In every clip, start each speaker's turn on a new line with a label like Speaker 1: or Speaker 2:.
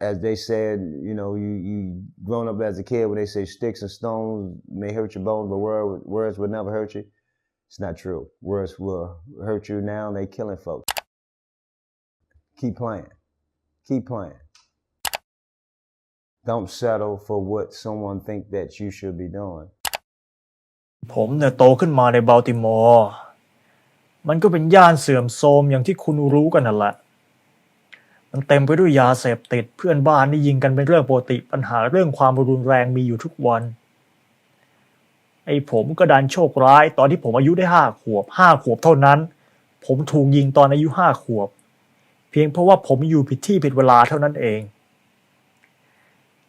Speaker 1: as they said, you know, you you grown up as a kid when they say sticks and stones may hurt your bones, but word, words will never hurt you. It's not true. Words will hurt you now. They killing folks. Keep playing. Keep playing. Don't settle for what someone think that you should be doing.
Speaker 2: ผมเนี่ยโตขึ้นมาในบัลติมอร์ มันก็เป็นย่านเสื่อมโทรมอย่างที่คุณรู้กันนั่นแหละ มันเต็มไปด้วยยาเสพติด เพื่อนบ้านนี่ยิงกันเป็นเรื่องปกติปัญหาเรื่องความรุนแรงมีอยู่ทุกวัน ไอ้ผมก็ดันโชคร้าย ตอนที่ผมอายุได้ห้าขวบห้าขวบเท่านั้น ผมถูกยิงตอนอายุห้าขวบ เพียงเพราะว่าผมอยู่ผิดที่ผิดเวลาเท่านั้นเอง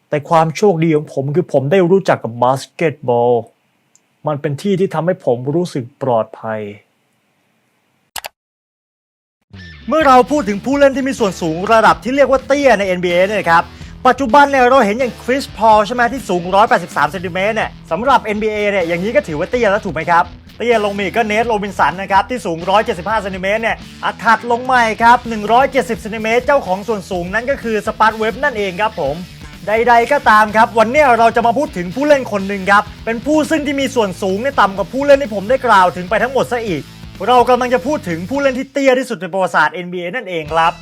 Speaker 2: แต่ความโชคดีของผมคือผมได้รู้จักกับบาสเกตบอลมันเป็นที่ที่ทำให้ผมรู้สึกปลอดภัย เมื่อเราพูดถึงผู้เล่นที่มีส่วนสูงระดับที่เรียกว่าเตี้ยใน NBA เนี่ยครับ ปัจจุบันเนี่ยเราเห็นอย่างคริสพอลใช่ไหมที่สูง 183เซนติเมตรเนี่ยสำหรับ NBA เนี่ยอย่างนี้ก็ถือว่าเตี้ยแล้วถูกไหมครับ เตี้ยลงมีก็เนทโรบินสันนะครับที่สูง 175เซนติเมตรเนี่ยอัดถัดลงมาอีกครับ 170เซนติเมตรเจ้าของส่วนสูงนั้นก็คือสปาร์ตเว็บนั่นเองครับผมใดๆก็ตามครับ วันนี้เราจะมาพูดถึงผู้เล่นคนหนึ่งครับ เป็นผู้ซึ่งที่มีส่วนสูงเนี่ต่ำกว่าผู้เล่นที่ผมได้กล่าวถึงไปทั้งหมดซะอีก เรากำลังจะพูดถึงผู้เล่นที่เตี้ยที่สุดในประวัติศาสตร์ NBA นั่นเองครับ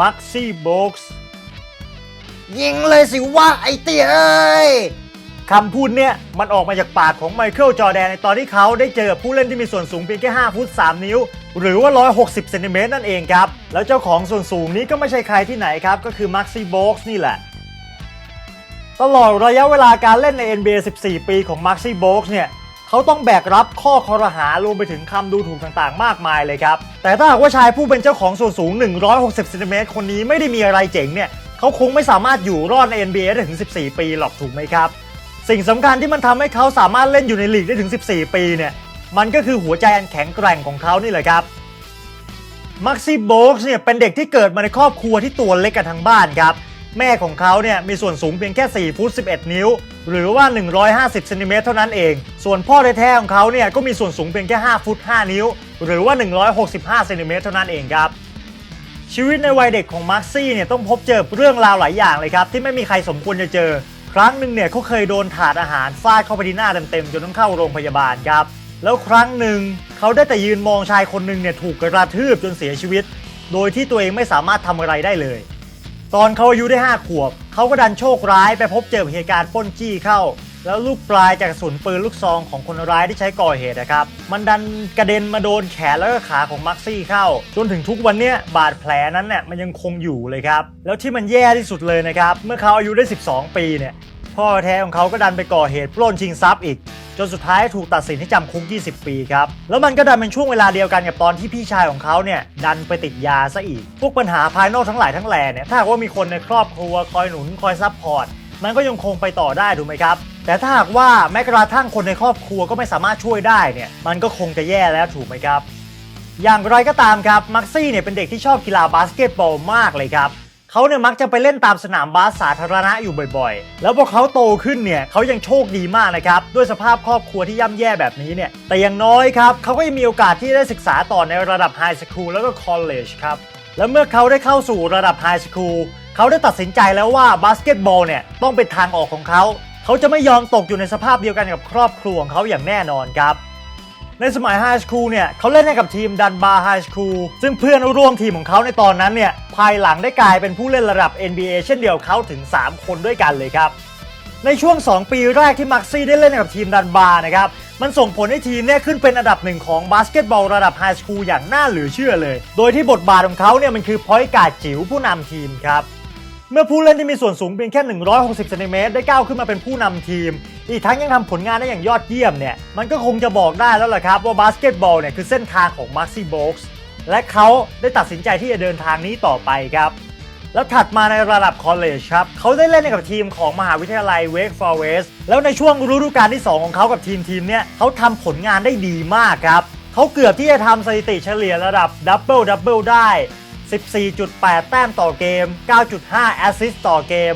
Speaker 2: มักซี่โบ็กส์ยิงเลยสิว่าไอเตี้ยเอ้ยคำพูดเนี่ยมันออกมาจากปากของไมเคิลจอแดนในตอนที่เขาได้เจอผู้เล่นที่มีส่วนสูงเพียงแค่ 5 ฟุต 3 นิ้ว หรือว่า 160 เซนติเมตรนั่นเองครับ แล้วเจ้าของส่วนสูงนี้ก็ไม่ใช่ใครที่ไหนครับ ก็คือมักซี่โบ็กส์นี่แหละ ตลอดระยะเวลาการเล่นใน NBA 14 ปีของ Maxi b o g เนี่ย เขาต้องแบกรับข้อคอรหารวมไปถึงคำดูถูกต่างๆ มากมายเลยครับ แต่ถ้าหากว่าชายผู้เป็นเจ้าของส่วนสูง 160เซนติเมตรคนนี้ไม่ได้มีอะไรเจ๋งเนี่ยเขาคงไม่สามารถอยู่รอดใน NBA ได้ถึง 14 ปีหรอกถูกไหมครับ สิ่งสำคัญที่มันทำให้เขาสามารถเล่นอยู่ในลีกได้ถึง 14 ปีเนี่ยมันก็คือหัวใจอันแข็งแกร่งของเขานี่แหละครับมักซี่โบกส์เนี่ยเป็นเด็กที่เกิดมาในครอบครัวที่ตัวเล็กกันทั้งบ้านครับ แม่ของเขาเนี่ยมีส่วนสูงเพียงแค่ 4 ฟุต 11 นิ้ว หรือว่า 150เซนติเมตรเท่านั้นเอง ส่วนพ่อแท้ๆของเขาเนี่ยก็มีส่วนสูงเพียงแค่ 5 ฟุต 5 นิ้ว หรือว่า 165เซนติเมตรเท่านั้นเองครับ ชีวิตในวัยเด็กของมาร์คซี่เนี่ยต้องพบเจอเรื่องราวหลายอย่างเลยครับ ที่ไม่มีใครสมควรจะเจอ ครั้งหนึ่งเนี่ยเขาเคยโดนถาดอาหารฟาดเข้าไปที่หน้าเต็มๆจนต้องเข้าโรงพยาบาลครับแล้วครั้งหนึ่งเขาได้แต่ยืนมองชายคนหนึ่งเนี่ยถูกกระทืบจนเสียชีวิต โดยที่ตัวเองไม่สามารถทำอะไรได้เลย ตอนเขาอายุได้ 5 ขวบ เขาก็ดันโชคร้ายไปพบเจอเหตุการณ์ปล้นจี้เข้า แล้วลูกปลายจากกระสุนปืนลูกซองของคนร้ายที่ใช้ก่อเหตุนะครับ มันดันกระเด็นมาโดนแขนแล้วก็ขาของมักซี่เข้า จนถึงทุกวันเนี้ยบาดแผลนั้นเนี่ยมันยังคงอยู่เลยครับ แล้วที่มันแย่ที่สุดเลยนะครับ เมื่อเขาอายุได้ 12 ปีเนี่ย พ่อแท้ของเขาก็ดันไปก่อเหตุปล้นชิงทรัพย์อีก จนสุดท้ายถูกตัดสินให้จำคุก 20 ปีครับ แล้วมันก็ดันเป็นช่วงเวลาเดียวกันกับตอนที่พี่ชายของเขาเนี่ยดันไปติดยาซะอีก พวกปัญหาภายนอกทั้งหลายทั้งแหล่เนี่ยถ้าหากว่ามีคนในครอบครัวคอยหนุนคอยซัพพอร์ตมันก็ยังคงไปต่อได้ถูกไหมครับ แต่ถ้าหากว่าแม้กระทั่งคนในครอบครัวก็ไม่สามารถช่วยได้เนี่ยมันก็คงจะแย่แล้วถูกไหมครับ อย่างไรก็ตามครับมักซี่เนี่ยเป็นเด็กที่ชอบกีฬาบาสเกตบอลมากเลยครับ เขาเนี่ยมักจะไปเล่นตามสนามบาสสาธารณะอยู่บ่อยๆ แล้วพอเขาโตขึ้นเนี่ยเขายังโชคดีมากนะครับ ด้วยสภาพครอบครัวที่ย่ำแย่แบบนี้เนี่ย แต่อย่างน้อยครับเขาก็ยังมีโอกาสที่ได้ศึกษาต่อในระดับไฮสคูลแล้วก็คอลเลจครับ แล้วเมื่อเขาได้เข้าสู่ระดับไฮสคูลเขาได้ตัดสินใจแล้วว่าบาสเกตบอลเนี่ยต้องเป็นทางออกของเขาเขาจะไม่ยอมตกอยู่ในสภาพเดียวกันกับครอบครัวของเขาอย่างแน่นอนครับในสมัยไฮสคูลเนี่ยเขาเล่นให้กับทีมดันบาร์ไฮสคูลซึ่งเพื่อนร่วมทีมของเขาในตอนนั้นเนี่ย ภายหลังได้กลายเป็นผู้เล่นระดับ NBA เช่นเดียวกับเขาถึง 3 คนด้วยกันเลยครับ ในช่วง 2 ปีแรกที่มักซี่ได้เล่นกับทีมดันบาร์นะครับ มันส่งผลให้ทีมเนี่ยขึ้นเป็นอันดับหนึ่งของบาสเกตบอลระดับไฮสคูลอย่างน่าเหลือเชื่อเลย โดยที่บทบาทของเขาเนี่ยมันคือพอยต์การ์ดจิ๋วผู้นำทีมครับเมื่อผู้เล่นที่มีส่วนสูงเพียงแค่ 160เซนติเมตรได้ก้าวขึ้นมาเป็นผู้นำทีม อีกทั้งยังทำผลงานได้อย่างยอดเยี่ยมเนี่ย มันก็คงจะบอกได้แล้วล่ะครับว่าบาสเกตบอลเนี่ยคือเส้นทางของมาร์ซี่บ็กส์ และเขาได้ตัดสินใจที่จะเดินทางนี้ต่อไปครับ แล้วถัดมาในระดับคอลเลจครับเขาได้เล่นกับทีมของมหาวิทยาลัยเวกฟอร์เรสแล้วในช่วงฤดูกาลที่ 2 ของเขากับทีมทีมเนี่ยเขาทำผลงานได้ดีมากครับเขาเกือบที่จะทำสถิติเฉลี่ยระดับดับเบิลดับเบิลได้ 14.8 แต้มต่อเกม 9.5 แอสซิสต์ต่อเกม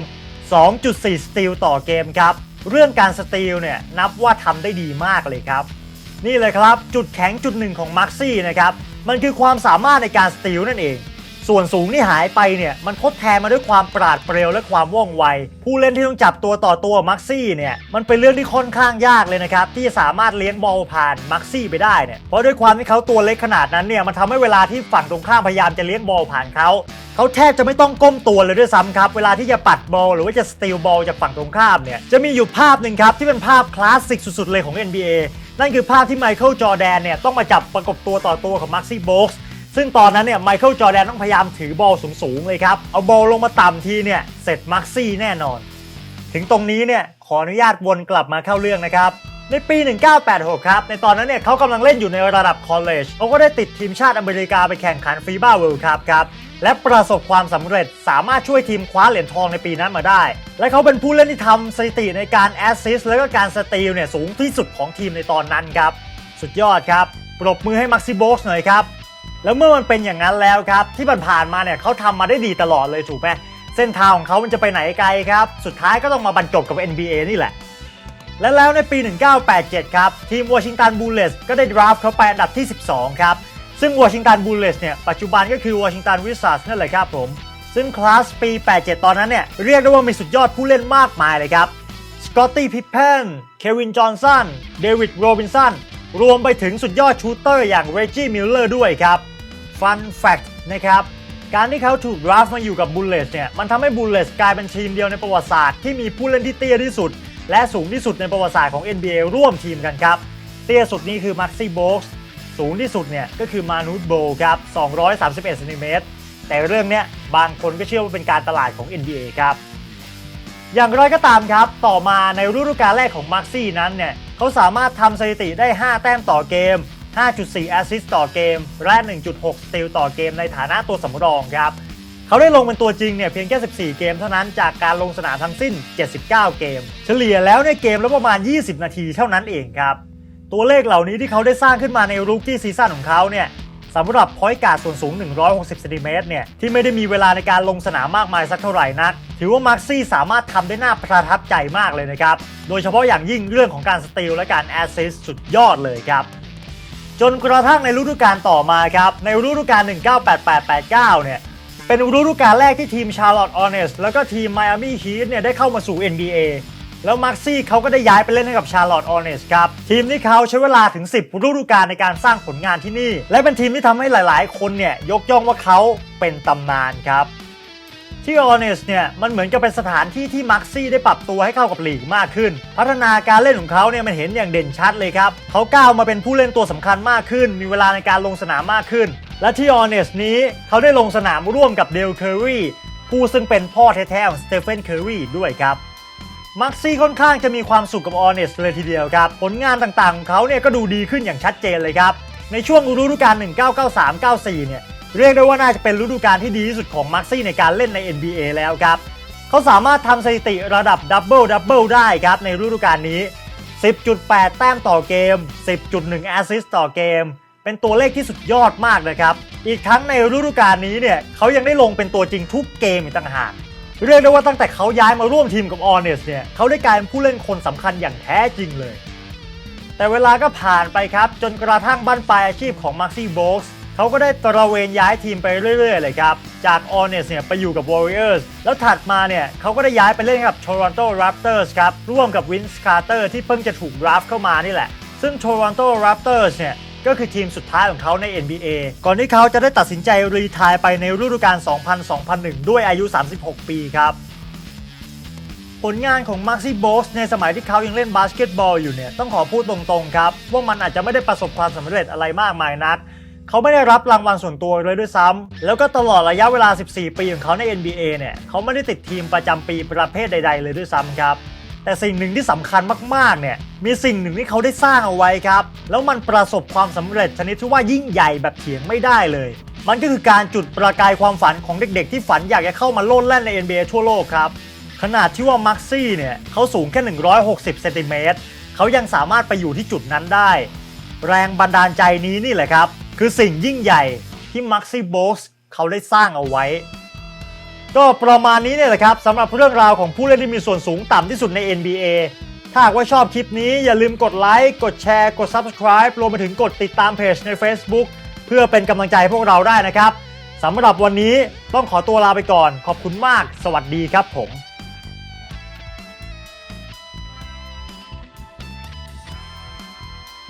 Speaker 2: 2.4 สตีลต่อเกมครับ เรื่องการสตีลเนี่ยนับว่าทำได้ดีมากเลยครับ นี่เลยครับจุดแข็งจุดหนึ่งของมักซี่นะครับ มันคือความสามารถในการสตีลนั่นเอง ส่วนสูงที่หายไปเนี่ย มันทดแทนมาด้วยความปราดเปรียวและความว่องไว ผู้เล่นที่ต้องจับตัวต่อตัวมักซี่เนี่ย มันเป็นเรื่องที่ค่อนข้างยากเลยนะครับ ที่จะสามารถเลี้ยงบอลผ่านมักซี่ไปได้เนี่ย เพราะด้วยความที่เขาตัวเล็กขนาดนั้นเนี่ย มันทำให้เวลาที่ฝั่งตรงข้ามพยายามจะเลี้ยงบอลผ่านเขาเขาแทบจะไม่ต้องก้มตัวเลยด้วยซ้ำครับ เวลาที่จะปัดบอลหรือว่าจะสตีลบอลจากฝั่งตรงข้ามเนี่ย จะมีอยู่ภาพหนึ่งครับที่เป็นภาพคลาสสิกสุดๆเลยของ NBA นั่นคือภาพที่ไมเคิลจอแดนเนี่ยต้องมาจับประกบตัวต่อตัวของมักซี่โบกส์ซึ่งตอนนั้นเนี่ยไมเคิลจอแดนต้องพยายามถือบอลสูงๆเลยครับ เอาบอลลงมาต่ำทีเนี่ยเสร็จมักซี่แน่นอน ถึงตรงนี้เนี่ยขออนุญาตวนกลับมาเข้าเรื่องนะครับในปี 1986 ครับ ในตอนนั้นเนี่ยเขากำลังเล่นอยู่ในระดับคอลเลจเขาก็ได้ติดทีมชาติอเมริกาไปแข่งขันฟีบ้าเวิลด์คัพครับ และประสบความสำเร็จสามารถช่วยทีมคว้าเหรียญทองในปีนั้นมาได้ และเขาเป็นผู้เล่นที่ทำสถิติในการแอสซิสต์และก็การสตีลเนี่ยสูงที่สุดของทีมในตอนนั้นครับ สุดยอดครับ ปรบมือให้มักซิโบสหน่อยครับ แล้วเมื่อมันเป็นอย่างนั้นแล้วครับ ที่ผ่านๆมาเนี่ยเขาทำมาได้ดีตลอดเลยถูกไหมเส้นทางของเขามันจะไปไหนไกลครับ สุดท้ายก็ต้องมาบรรจบกับ NBA นี่แหละ และแล้วในปี 1987 ครับ ทีมวอชิงตันบูลเลสก็ได้ดราฟต์เขาไปอันดับที่ 12 ครับ ซึ่งวอชิงตันบูลเลสเนี่ยปัจจุบันก็คือวอชิงตันวิสซัสนั่นแหละครับผม ซึ่งคลาสปี 87 ตอนนั้นเนี่ยเรียกได้ว่ามีสุดยอดผู้เล่นมากมายเลยครับสกอตตี้พิพเพนเควินจอห์นสันเดวิดโรบินสันรวมไปถึงสุดยอดชูเตอร์อย่างเรจิมิลเลอร์ด้วยครับฟันแฟกต์นะครับการที่เขาถูกดราฟต์มาอยู่กับบุลเลสเนี่ยมันทำให้บุลเลสกลายเป็นทีมเดียวในประวัติศาสตร์ที่มีผู้เล่นที่เตี้ยที่สุด และสูงที่สุดในประวัติศาสตร์ของ NBA ร่วมทีมกันครับ เตี้ยสุดนี่คือมักซี่โบกส์ สูงที่สุดเนี่ยก็คือมานูตโบครับ 231เซนติเมตรแต่เรื่องเนี้ยบางคนก็เชื่อว่าเป็นการตลาดของ NBA ครับ อย่างไรก็ตามครับ ต่อมาในฤดูกาลแรกของมาร์ซี่นั้นเนี่ยเขาสามารถทำสถิติได้ 5 แต้มต่อเกม 5.4 แอสซิสต์ต่อเกม และ 1.6 สตีลต่อเกมในฐานะตัวสำรองครับเขาได้ลงเป็นตัวจริงเนี่ยเพียงแค่ 14 เกมเท่านั้นจากการลงสนามทั้งสิ้น 79 เกม เฉลี่ยแล้วในเกมละประมาณ 20 นาทีเท่านั้นเองครับ ตัวเลขเหล่านี้ที่เขาได้สร้างขึ้นมาในรูกี้ซีซั่นของเขาเนี่ยสำหรับพอยต์การ์ดส่วนสูง 160เซนติเมตรเนี่ย ที่ไม่ได้มีเวลาในการลงสนามมากมายสักเท่าไหร่นัก ถือว่ามาร์ซี่สามารถทำได้น่าประทับใจมากเลยนะครับ โดยเฉพาะอย่างยิ่งเรื่องของการสตีลและการแอสซิสต์สุดยอดเลยครับ จนกระทั่งในฤดูกาลต่อมาครับ ในฤดูกาล 1988-89 เนี่ย เป็นฤดูกาลแรกที่ทีมชาร์ลอตต์ออเนสแล้วก็ทีมไมอามี่ฮีทเนี่ยได้เข้ามาสู่ NBA แล้วมาร์ซี่เขาก็ได้ย้ายไปเล่นให้กับชาร์ลอตต์ออเนสครับ ทีมที่เขาใช้เวลาถึง 10 ฤดูกาลในการสร้างผลงานที่นี่ และเป็นทีมที่ทำให้หลาย ๆ คนเนี่ยยกย่องว่าเขาเป็นตำนานครับที่ออเนสเนี่ยมันเหมือนกับเป็นสถานที่ที่มาร์ซี่ได้ปรับตัวให้เข้ากับลีกมากขึ้น พัฒนาการเล่นของเขาเนี่ยมันเห็นอย่างเด่นชัดเลยครับเขาก้าวมาเป็นผู้เล่นตัวสำคัญมากขึ้น มีเวลาในการลงสนามมากขึ้น และที่ออเนสนี้เขาได้ลงสนามร่วมกับเดลเคอรีผู้ซึ่งเป็นพ่อแท้ๆของสเตเฟนเคอรีด้วยครับ มักซี่ค่อนข้างจะมีความสุขกับออเนสเลยทีเดียวครับ ผลงานต่างๆ ของเขาเนี่ยก็ดูดีขึ้นอย่างชัดเจนเลยครับ ในช่วงฤดูกาล 1993-94 เนี่ย เรียกได้ว่าน่าจะเป็นฤดูกาลที่ดีที่สุดของมักซี่ในการเล่นใน NBA แล้วครับ เขาสามารถทำสถิติระดับดับเบิลดับเบิลได้ครับในฤดูกาลนี้ 10.8 แต้มต่อเกม 10.1 แอสซิสต์ต่อเกม เป็นตัวเลขที่สุดยอดมากนะครับ อีกทั้งในฤดูกาลนี้เนี่ยเขายังได้ลงเป็นตัวจริงทุกเกมอีกต่างหาก เรียกได้ว่าตั้งแต่เขาย้ายมาร่วมทีมกับออเนสเนี่ยเขาได้กลายเป็นผู้เล่นคนสำคัญอย่างแท้จริงเลย แต่เวลาก็ผ่านไปครับ จนกระทั่งบั้นปลายอาชีพของมาร์ซี่โบกส์เขาก็ได้ตระเวนย้ายทีมไปเรื่อย ๆ เลยครับ จากออเนสเนี่ยไปอยู่กับ Warriors แล้วถัดมาเนี่ยเขาก็ได้ย้ายไปเล่นกับ Toronto Raptors ครับร่วมกับ Vince Carter ที่เพิ่งจะถูกดราฟเข้ามานี่แหละ ซึ่ง Toronto Raptors เนี่ย ก็คือทีมสุดท้ายของเขาใน NBA ก่อนที่เขาจะได้ตัดสินใจรีทายไปในฤดูกาล 2000-2001 ด้วยอายุ 36 ปีครับผลงานของมาร์ซี่โบสในสมัยที่เขายังเล่นบาสเกตบอลอยู่เนี่ยต้องขอพูดตรงๆครับ ว่ามันอาจจะไม่ได้ประสบความสำเร็จอะไรมากมายนัก เขาไม่ได้รับรางวัลส่วนตัวเลยด้วยซ้ำแล้วก็ตลอดระยะเวลา 14 ปีของเขาใน NBA เนี่ยเขาไม่ได้ติดทีมประจำปีประเภทใด ๆ เลยด้วยซ้ำครับ แต่สิ่งหนึ่งที่สำคัญมากๆเนี่ยมีสิ่งหนึ่งที่เขาได้สร้างเอาไว้ครับ แล้วมันประสบความสำเร็จชนิดที่ว่ายิ่งใหญ่แบบเถียงไม่ได้เลย มันก็คือการจุดประกายความฝันของเด็กๆ ที่ฝันอยากจะเข้ามาโลดแล่นใน NBA ทั่วโลกครับขนาดที่ว่ามักซี่เนี่ยเขาสูงแค่ 160เซนติเมตรเขายังสามารถไปอยู่ที่จุดนั้นได้ แรงบันดาลใจนี้นี่แหละครับ คือสิ่งยิ่งใหญ่ที่มักซี่โบสเขาได้สร้างเอาไว้ ก็ประมาณนี้เนี่ยแหละครับสำหรับเรื่องราวของผู้เล่นที่มีส่วนสูงต่ำที่สุดใน NBA ถ้าหากว่าชอบคลิปนี้อย่าลืมกดไลค์ กดแชร์ กด Subscribe รวมไปถึงกดติดตามเพจใน Facebook เพื่อเป็นกำลังใจให้พวกเราได้นะครับสำหรับวันนี้ต้องขอตัวลาไปก่อน ขอบคุณมาก สวัสดีครับผม